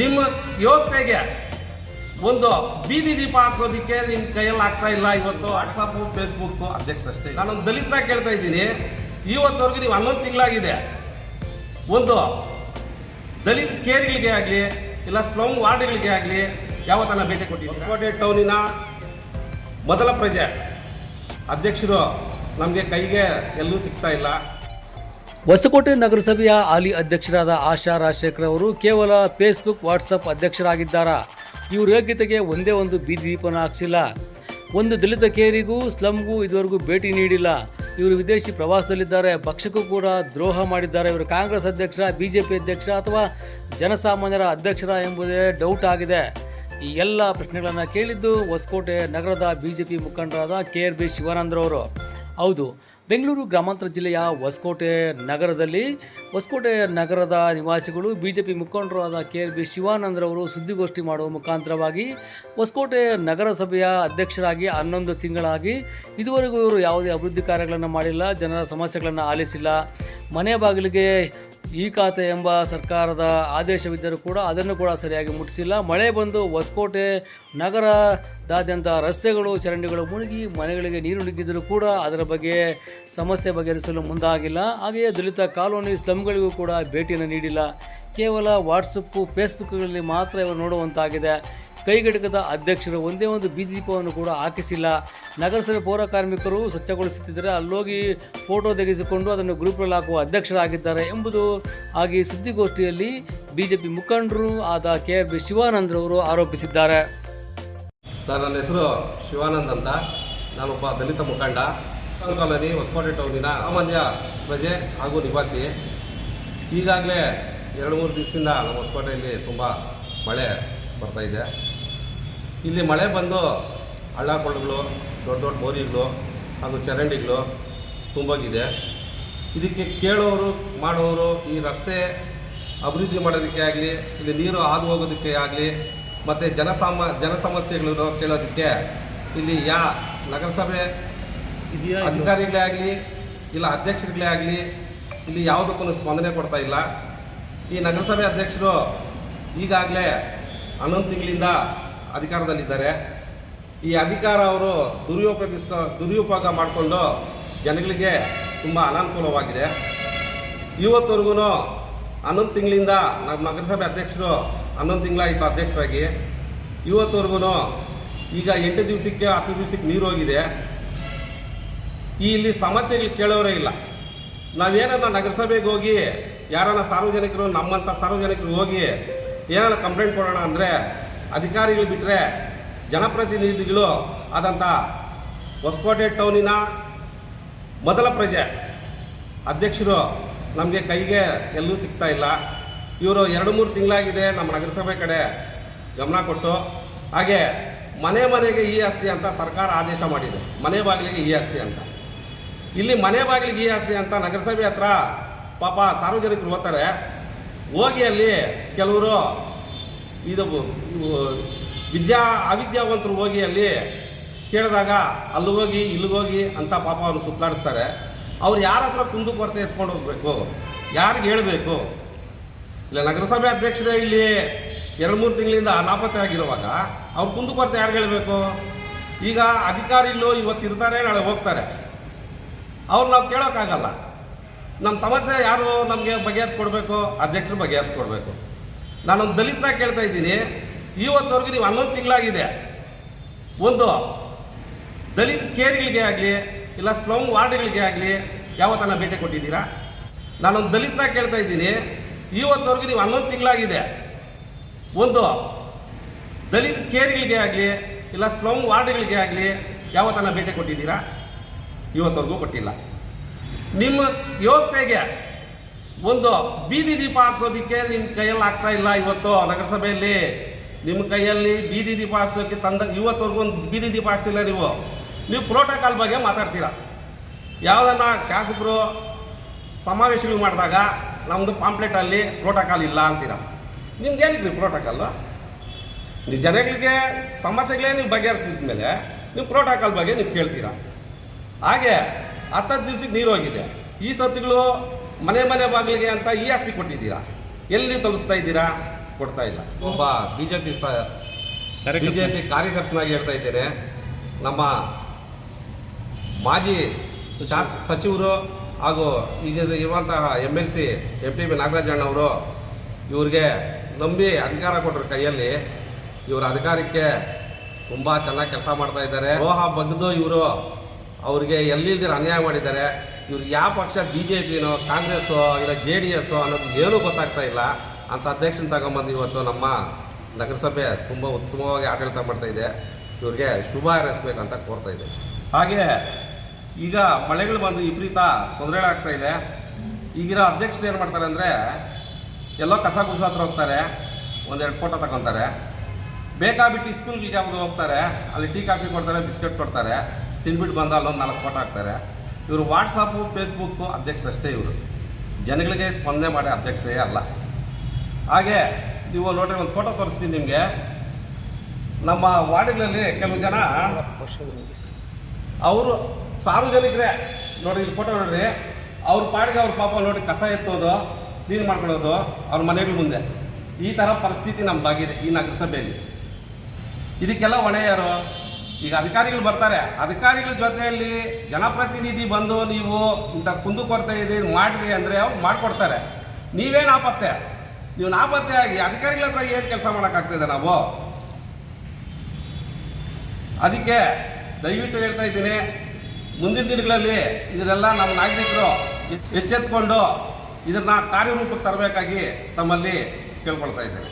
ನಿಮ್ಮ ಯೋಗ್ಯತೆಗೆ ಒಂದು ಬೀದಿ ದೀಪ ಹಾಕ್ಸೋದಿಕ್ಕೆ ನಿಮ್ಮ ಕೈಯಲ್ಲಿ ಆಗ್ತಾ ಇಲ್ಲ ಇವತ್ತು ವಾಟ್ಸಪ್ ಫೇಸ್ಬುಕ್ ಅಧ್ಯಕ್ಷರಷ್ಟೇ ನಾನೊಂದು ದಲಿತ ಕೇಳ್ತಾ ಇದ್ದೀನಿ. ಇವತ್ತವರೆಗೂ ನೀವು ಹನ್ನೊಂದು ತಿಂಗಳಾಗಿದೆ. ಒಂದು ದಲಿತ ಕೇರಿಗಳಿಗೆ ಆಗಲಿ, ಇಲ್ಲ ಸ್ಲಮ್ ವಾರ್ಡ್ಗಳಿಗೆ ಆಗಲಿ ಯಾವತ್ತನ ಭೇಟಿ ಕೊಟ್ಟಿದ್ದೀವಿ ಹೊಸಕೋಟೆ ಟೌನಿನ ಮೊದಲ ಪ್ರಜೆ. ಅಧ್ಯಕ್ಷರು ನಮಗೆ ಕೈಗೆ ಎಲ್ಲೂ ಸಿಗ್ತಾ ಇಲ್ಲ. ಹೊಸಕೋಟೆ ನಗರಸಭೆಯ ಹಾಲಿ ಅಧ್ಯಕ್ಷರಾದ ಆಶಾ ರಾಜಶೇಖರ್ ಅವರು ಕೇವಲ ಫೇಸ್ಬುಕ್, ವಾಟ್ಸಪ್ ಅಧ್ಯಕ್ಷರಾಗಿದ್ದಾರಾ? ಇವರ ಯೋಗ್ಯತೆಗೆ ಒಂದೇ ಒಂದು ಬೀದಿ ದೀಪನ ಹಾಕ್ಸಿಲ್ಲ. ಒಂದು ದಲಿತ ಕೇರಿಗೂ ಸ್ಲಮ್ಗೂ ಇದುವರೆಗೂ ಭೇಟಿ ನೀಡಿಲ್ಲ. ಇವರು ವಿದೇಶಿ ಪ್ರವಾಸದಲ್ಲಿದ್ದಾರೆ. ಪಕ್ಷಕ್ಕೂ ಕೂಡ ದ್ರೋಹ ಮಾಡಿದ್ದಾರೆ. ಇವರು ಕಾಂಗ್ರೆಸ್ ಅಧ್ಯಕ್ಷ, ಬಿಜೆಪಿ ಅಧ್ಯಕ್ಷ ಅಥವಾ ಜನಸಾಮಾನ್ಯರ ಅಧ್ಯಕ್ಷರ ಎಂಬುದೇ ಡೌಟ್ ಆಗಿದೆ. ಈ ಎಲ್ಲ ಪ್ರಶ್ನೆಗಳನ್ನು ಕೇಳಿದ್ದು ಹೊಸಕೋಟೆ ನಗರದ ಬಿಜೆಪಿ ಮುಖಂಡರಾದ ಕೆ ಆರ್ ಬಿ ಶಿವಾನಂದರವರು ಹೌದು. ಬೆಂಗಳೂರು ಗ್ರಾಮಾಂತರ ಜಿಲ್ಲೆಯ ಹೊಸಕೋಟೆ ನಗರದಲ್ಲಿ ಹೊಸಕೋಟೆ ನಗರದ ನಿವಾಸಿಗಳು ಬಿ ಜೆ ಪಿ ಮುಖಂಡರಾದ ಕೆ ಆರ್ ಬಿ ಶಿವಾನಂದರವರು ಸುದ್ದಿಗೋಷ್ಠಿ ಮಾಡುವ ಮುಖಾಂತರವಾಗಿ ಹೊಸಕೋಟೆ ನಗರಸಭೆಯ ಅಧ್ಯಕ್ಷರಾಗಿ ಹನ್ನೊಂದು ತಿಂಗಳಾಗಿ ಇದುವರೆಗೂ ಇವರು ಯಾವುದೇ ಅಭಿವೃದ್ಧಿ ಕಾರ್ಯಗಳನ್ನು ಮಾಡಿಲ್ಲ, ಜನರ ಸಮಸ್ಯೆಗಳನ್ನು ಆಲಿಸಿಲ್ಲ. ಮನೆ ಬಾಗಿಲಿಗೆ ಈ ಖಾತೆ ಎಂಬ ಸರ್ಕಾರದ ಆದೇಶವಿದ್ದರೂ ಕೂಡ ಅದನ್ನು ಕೂಡ ಸರಿಯಾಗಿ ಮುಟ್ಟಿಸಿಲ್ಲ. ಮಳೆ ಬಂದು ಹೊಸಕೋಟೆ ನಗರದಾದ್ಯಂತ ರಸ್ತೆಗಳು, ಚರಂಡಿಗಳು ಮುಳುಗಿ ಮನೆಗಳಿಗೆ ನೀರು ನುಗ್ಗಿದರೂ ಕೂಡ ಅದರ ಬಗ್ಗೆ ಸಮಸ್ಯೆ ಬಗೆಹರಿಸಲು ಮುಂದಾಗಿಲ್ಲ. ಹಾಗೆಯೇ ದಲಿತ ಕಾಲೋನಿ ಸ್ಲಮ್ಗಳಿಗೂ ಕೂಡ ಭೇಟಿಯನ್ನು ನೀಡಿಲ್ಲ. ಕೇವಲ ವಾಟ್ಸಪ್ಪು, ಫೇಸ್ಬುಕ್ಗಳಲ್ಲಿ ಮಾತ್ರ ಇವರು ನೋಡುವಂತಾಗಿದೆ. ಕೈಗೆಟಕದ ಅಧ್ಯಕ್ಷರು ಒಂದೇ ಒಂದು ಬೀದಿ ದೀಪವನ್ನು ಕೂಡ ಹಾಕಿಸಿಲ್ಲ. ನಗರಸಭೆ ಪೌರ ಕಾರ್ಮಿಕರು ಸ್ವಚ್ಛಗೊಳಿಸುತ್ತಿದ್ದರೆ. ಅಲ್ಲೋಗಿ ಫೋಟೋ ತೆಗೆಸಿಕೊಂಡು ಅದನ್ನು ಗ್ರೂಪ್ನಲ್ಲಿ ಹಾಕುವ ಅಧ್ಯಕ್ಷರಾಗಿದ್ದಾರೆ ಎಂಬುದು ಹಾಗೆ ಸುದ್ದಿಗೋಷ್ಠಿಯಲ್ಲಿ ಬಿಜೆಪಿ ಮುಖಂಡರು ಆದ ಕೆ ಆರ್ ಬಿ ಶಿವಾನಂದ್ರವರು ಆರೋಪಿಸಿದ್ದಾರೆ. ಸರ್, ನನ್ನ ಹೆಸರು ಶಿವಾನಂದ್ ಅಂತ. ನಾನೊಬ್ಬ ದಲಿತ ಮುಖಂಡ. ಕಾಲೋನಿ ಹೊಸಕೋಟೆ ಟೌನಿನ ಸಾಮಾನ್ಯ ಪ್ರಜೆ ಹಾಗೂ ನಿವಾಸಿ. ಈಗಾಗಲೇ ಎರಡು ಮೂರು ದಿವಸದಿಂದ ನಮ್ಮ ಹೊಸಕೋಟೆಯಲ್ಲಿ ತುಂಬ ಮಳೆ ಬರ್ತಾ ಇದೆ. ಇಲ್ಲಿ ಮಳೆ ಬಂದು ಹಳ್ಳ ಕೊಳ್ಳಗಳು ದೊಡ್ಡ ದೊಡ್ಡ ಬೋರಿಗಳು ಹಾಗೂ ಚರಂಡಿಗಳು ತುಂಬೋಗಿದೆ. ಇದಕ್ಕೆ ಕೇಳೋರು ಮಾಡೋರು ಈ ರಸ್ತೆ ಅಭಿವೃದ್ಧಿ ಮಾಡೋದಕ್ಕೆ ಆಗಲಿ ಇಲ್ಲಿ ನೀರು ಹಾದು ಹೋಗೋದಕ್ಕೆ ಆಗಲಿ ಮತ್ತು ಜನಸಾಮ ಜನ ಸಮಸ್ಯೆಗಳನ್ನು ಕೇಳೋದಕ್ಕೆ ಇಲ್ಲಿ ಯಾ ನಗರಸಭೆ ಅಧಿಕಾರಿಗಳೇ ಆಗಲಿ ಇಲ್ಲ ಅಧ್ಯಕ್ಷರುಗಳೇ ಆಗಲಿ ಇಲ್ಲಿ ಯಾವುದಕ್ಕೂ ಸ್ಪಂದನೆ ಕೊಡ್ತಾ ಇಲ್ಲ. ಈ ನಗರಸಭೆ ಅಧ್ಯಕ್ಷರು ಈಗಾಗಲೇ ಹನ್ನೊಂದು ತಿಂಗಳಿಂದ ಅಧಿಕಾರದಲ್ಲಿದ್ದಾರೆ. ಈ ಅಧಿಕಾರ ಅವರು ದುರುಪಯೋಗಿಸ್ಕೊ ದುರುಪಯೋಗ ಮಾಡಿಕೊಂಡು ಜನಗಳಿಗೆ ತುಂಬ ಅನಾನುಕೂಲವಾಗಿದೆ. ಇವತ್ತವರೆಗೂ ಹನ್ನೊಂದು ತಿಂಗಳಿಂದ ನಮ್ಮ ನಗರಸಭೆ ಅಧ್ಯಕ್ಷರು ಹನ್ನೊಂದು ತಿಂಗಳಾಯಿತು ಅಧ್ಯಕ್ಷರಾಗಿ. ಇವತ್ತವರೆಗೂ ಈಗ ಎಂಟು ದಿವಸಕ್ಕೆ, ಹತ್ತು ದಿವಸಕ್ಕೆ ನೀರು ಹೋಗಿದೆ. ಇಲ್ಲಿ ಸಮಸ್ಯೆಗಳು ಕೇಳೋರೇ ಇಲ್ಲ. ನಾವೇನನ್ನ ನಗರಸಭೆಗೆ ಹೋಗಿ ಯಾರನ್ನ ಸಾರ್ವಜನಿಕರು ನಮ್ಮಂಥ ಸಾರ್ವಜನಿಕರು ಹೋಗಿ ಏನಾರ ಕಂಪ್ಲೇಂಟ್ ಕೊಡೋಣ ಅಂದರೆ ಅಧಿಕಾರಿಗಳು ಬಿಟ್ಟರೆ ಜನಪ್ರತಿನಿಧಿಗಳು ಆದಂಥ ಹೊಸಕೋಟೆ ಟೌನಿನ ಮೊದಲ ಪ್ರಜೆ ಅಧ್ಯಕ್ಷರು ನಮಗೆ ಕೈಗೆ ಎಲ್ಲೂ ಸಿಗ್ತಾ ಇಲ್ಲ. ಇವರು ಎರಡು ಮೂರು ತಿಂಗಳಾಗಿದೆ ನಮ್ಮ ನಗರಸಭೆ ಕಡೆ ಗಮನ ಕೊಟ್ಟು. ಹಾಗೆ ಮನೆ ಮನೆಗೆ ಈ ಆಸ್ತಿ ಅಂತ ಸರ್ಕಾರ ಆದೇಶ ಮಾಡಿದೆ. ಮನೆ ಬಾಗಿಲಿಗೆ ಈ ಆಸ್ತಿ ಅಂತ. ಇಲ್ಲಿ ಮನೆ ಬಾಗಿಲಿಗೆ ಈ ಆಸ್ತಿ ಅಂತ ನಗರಸಭೆ ಹತ್ರ ಪಾಪ ಸಾರ್ವಜನಿಕರು ಓದ್ತಾರೆ. ಹೋಗಿ ಅಲ್ಲಿ ಕೆಲವರು ಇದು ವಿದ್ಯಾ ಅವಿದ್ಯಾವಂತರು ಹೋಗಿ ಅಲ್ಲಿ ಕೇಳಿದಾಗ ಅಲ್ಲಿ ಹೋಗಿ ಇಲ್ಲಿ ಹೋಗಿ ಅಂತ ಪಾಪ ಅವರು ಸುತ್ತಾಡಿಸ್ತಾರೆ. ಅವ್ರು ಯಾರ ಹತ್ರ ಕುಂದು ಕೊರತೆ ಎತ್ಕೊಂಡು ಹೋಗ್ಬೇಕು? ಯಾರಿಗೆ ಹೇಳಬೇಕು? ಇಲ್ಲ, ನಗರಸಭೆ ಅಧ್ಯಕ್ಷರೇ ಇಲ್ಲಿ ಎರಡು ಮೂರು ತಿಂಗಳಿಂದ ನಾಪತ್ತೆ ಆಗಿರುವಾಗ ಅವ್ರು ಕುಂದು ಕೊರತೆ ಯಾರು ಹೇಳಬೇಕು? ಈಗ ಅಧಿಕಾರಿಗಳು ಇವತ್ತು ಇರ್ತಾರೆ, ನಾಳೆ ಹೋಗ್ತಾರೆ. ಅವ್ರು ನಾವು ಕೇಳೋಕ್ಕಾಗಲ್ಲ. ನಮ್ಮ ಸಮಸ್ಯೆ ಯಾರು ನಮಗೆ ಬಗೆಹರಿಸ್ಕೊಡ್ಬೇಕು? ಅಧ್ಯಕ್ಷರು ಬಗೆಹರಿಸ್ಕೊಡ್ಬೇಕು. ನಾನೊಂದು ದಲಿತನ ಕೇಳ್ತಾ ಇದ್ದೀನಿ. ಇವತ್ತವರೆಗೂ ನೀವು ಹನ್ನೊಂದು ತಿಂಗಳಾಗಿದೆ. ಒಂದು, ದಲಿತ ಕೇರಿಗಳಿಗೆ ಆಗಲಿ, ಇಲ್ಲ ಸ್ಲಮ್ ವಾರ್ಡ್ಗಳಿಗೆ ಆಗಲಿ ಯಾವತ್ತನ ಭೇಟಿ ಕೊಟ್ಟಿದ್ದೀರಾ? ನಾನೊಂದು ದಲಿತನ ಕೇಳ್ತಾ ಇದ್ದೀನಿ. ಇವತ್ತವರೆಗೂ ನೀವು ಹನ್ನೊಂದು ತಿಂಗಳಾಗಿದೆ. ಒಂದು, ದಲಿತ ಕೇರಿಗಳಿಗೆ ಆಗಲಿ, ಇಲ್ಲ ಸ್ಲಮ್ ವಾರ್ಡ್ಗಳಿಗೆ ಆಗಲಿ ಯಾವತ್ತನ ಭೇಟಿ ಕೊಟ್ಟಿದ್ದೀರಾ? ಇವತ್ತವರೆಗೂ ಕೊಟ್ಟಿಲ್ಲ. ನಿಮ್ಮ ಯೋಗ್ಯತೆಗೆ ಒಂದು ಬೀದಿ ದೀಪ ಹಾಕ್ಸೋದಕ್ಕೆ ನಿಮ್ಮ ಕೈಯಲ್ಲಿ ಆಗ್ತಾ ಇಲ್ಲ ಇವತ್ತು ನಗರಸಭೆಯಲ್ಲಿ. ನಿಮ್ಮ ಕೈಯಲ್ಲಿ ಬೀದಿ ದೀಪ ಹಾಕ್ಸೋಕ್ಕೆ ತಂದ ಇವತ್ತವರೆಗೂ ಒಂದು ಬೀದಿ ದೀಪ ಹಾಕ್ಸಿಲ್ಲ ನೀವು. ನೀವು ಪ್ರೋಟೋಕಾಲ್ ಬಗ್ಗೆ ಮಾತಾಡ್ತೀರಾ? ಯಾವುದನ್ನ ಶಾಸಕರು ಸಮಾವೇಶಗಳು ಮಾಡಿದಾಗ ನಮ್ಮದು ಪಾಂಪ್ಲೆಟಲ್ಲಿ ಪ್ರೋಟೋಕಾಲ್ ಇಲ್ಲ ಅಂತೀರಾ? ನಿಮ್ಗೆ ಏನಿದ್ರಿ ಪ್ರೋಟೋಕಾಲು ನೀವು ಜನಗಳಿಗೆ ಸಮಸ್ಯೆಗಳೇ ನೀವು ಬಗೆಹರಿಸಿದ ಮೇಲೆ ನೀವು ಪ್ರೋಟೋಕಾಲ್ ಬಗ್ಗೆ ನೀವು ಕೇಳ್ತೀರಾ? ಹಾಗೆ ಹತ್ತತ್ತು ದಿವ್ಸಕ್ಕೆ ನೀರು ಹೋಗಿದೆ. ಈ ಸತ್ತಿಗಳು ಮನೆ ಮನೆ ಬಾಗಿಲಿಗೆ ಅಂತ ಈ ಆಸ್ತಿ ಕೊಟ್ಟಿದ್ದೀರಾ? ಎಲ್ಲಿ ತಲುಪಿಸ್ತಾ ಇದ್ದೀರಾ? ಕೊಡ್ತಾ ಇಲ್ಲ. ಒಬ್ಬ B J P B J P ಕಾರ್ಯಕರ್ತನಾಗಿ ಹೇಳ್ತಾ ಇದ್ದೇನೆ. ನಮ್ಮ ಮಾಜಿ ಶಾಸ ಸಚಿವರು ಹಾಗೂ ಈಗ ಇರುವಂತಹ M L C M T B ನಾಗರಾಜಣ್ಣವರು ಇವ್ರಿಗೆ ನಂಬಿ ಅಧಿಕಾರ ಕೊಟ್ಟರು ಕೈಯಲ್ಲಿ ಇವರ ಅಧಿಕಾರಕ್ಕೆ ತುಂಬ ಚೆನ್ನಾಗಿ ಕೆಲಸ ಮಾಡ್ತಾ ಇದ್ದಾರೆ. ರೋಹ ಬಗ್ದು ಇವರು ಅವ್ರಿಗೆ ಎಲ್ಲಿಲ್ದಿರ ಅನ್ಯಾಯ ಮಾಡಿದ್ದಾರೆ. ಇವ್ರಿಗೆ ಯಾವ ಪಕ್ಷ ಬಿ ಜೆ ಪಿನೋ ಕಾಂಗ್ರೆಸ್ಸೋ, ಇಲ್ಲ ಜೆ ಡಿ ಎಸ್ಸೋ ಅನ್ನೋದು ಏನೂ ಗೊತ್ತಾಗ್ತಾ ಇಲ್ಲ. ಅಂತ ಅಧ್ಯಕ್ಷನ ತಗೊಂಬಂದು ಇವತ್ತು ನಮ್ಮ ನಗರಸಭೆ ತುಂಬ ಉತ್ತಮವಾಗಿ ಆಡಳಿತ ಮಾಡ್ತಾ ಇದೆ. ಇವ್ರಿಗೆ ಶುಭ ಹಾರೈಸ್ಬೇಕಂತ ಕೋರ್ತಾ ಇದೆ. ಹಾಗೆ ಈಗ ಮಳೆಗಳು ಬಂದು ವಿಪರೀತ ತೊಂದರೆಗಳಾಗ್ತಾ ಇದೆ. ಈಗಿರೋ ಅಧ್ಯಕ್ಷರು ಏನು ಮಾಡ್ತಾರೆ ಅಂದರೆ ಎಲ್ಲೋ ಕಸ ಕುಸ ಹತ್ರ ಹೋಗ್ತಾರೆ, ಒಂದೆರಡು ಫೋಟೋ ತಗೊತಾರೆ. ಬೇಕಾಬಿಟ್ಟು ಸ್ಕೂಲ್ಗೆ ಯಾವುದು ಹೋಗ್ತಾರೆ, ಅಲ್ಲಿ ಟೀ ಕಾಫಿ ಕೊಡ್ತಾರೆ, ಬಿಸ್ಕೆಟ್ ಕೊಡ್ತಾರೆ, ತಿನ್ಬಿಟ್ಟು ಬಂದು ಅಲ್ಲೊಂದು ನಾಲ್ಕು ಫೋಟೋ ಹಾಕ್ತಾರೆ. ಇವರು ವಾಟ್ಸಪ್ಪು ಫೇಸ್ಬುಕ್ಕು ಅಧ್ಯಕ್ಷರಷ್ಟೇ ಇವರು. ಜನಗಳಿಗೆ ಸ್ಪಂದನೆ ಮಾಡಿ ಅಧ್ಯಕ್ಷರೇ ಅಲ್ಲ. ಹಾಗೆ ನೀವು ನೋಡ್ರಿ ಒಂದು ಫೋಟೋ ತೋರಿಸ್ತೀನಿ ನಿಮಗೆ. ನಮ್ಮ ವಾರ್ಡ್ಗಳಲ್ಲಿ ಕೆಲವು ಜನ ಅವರು ಸಾರ್ವಜನಿಕರೇ. ನೋಡಿ ಇಲ್ಲಿ ಫೋಟೋ ನೋಡ್ರಿ. ಅವ್ರ ಪಾಡಿಗೆ ಅವ್ರ ಪಾಪ ನೋಡಿ ಕಸ ಎತ್ತೋದು ಕ್ಲೀನ್ ಮಾಡ್ಕೊಳ್ಳೋದು, ಅವ್ರ ಮನೆಗಳ ಮುಂದೆ. ಈ ಥರ ಪರಿಸ್ಥಿತಿ ನಮ್ಮ ಬಾಗಿದೆ ಈ ನಗರಸಭೆಯಲ್ಲಿ. ಇದಕ್ಕೆಲ್ಲ ಹೊಣೆ ಯಾರು ಈಗ ಅಧಿಕಾರಿಗಳು ಬರ್ತಾರೆ. ಅಧಿಕಾರಿಗಳ ಜೊತೆಯಲ್ಲಿ ಜನಪ್ರತಿನಿಧಿ ಬಂದು ನೀವು ಇಂಥ ಕುಂದುಕೊರತೆ ಇದೆ ಇದು ಮಾಡ್ರಿ ಅಂದರೆ ಅವ್ರು ಮಾಡಿಕೊಡ್ತಾರೆ. ನೀವೇನು ಆಪತ್ತೆ? ನೀವು ನಾಪತ್ತೆ ಆಗಿ ಅಧಿಕಾರಿಗಳ ಹತ್ರ ಏನು ಕೆಲಸ ಮಾಡೋಕ್ಕಾಗ್ತದೆ ನಾವು? ಅದಕ್ಕೆ ದಯವಿಟ್ಟು ಹೇಳ್ತಾ ಇದ್ದೀನಿ, ಮುಂದಿನ ದಿನಗಳಲ್ಲಿ ಇದನ್ನೆಲ್ಲ ನಮ್ಮ ನಾಗರಿಕರು ಎಚ್ಚೆತ್ಕೊಂಡು ಇದನ್ನ ಕಾರ್ಯರೂಪಕ್ಕೆ ತರಬೇಕಾಗಿ ತಮ್ಮಲ್ಲಿ ಕೇಳ್ಕೊಳ್ತಾ ಇದ್ದೇನೆ.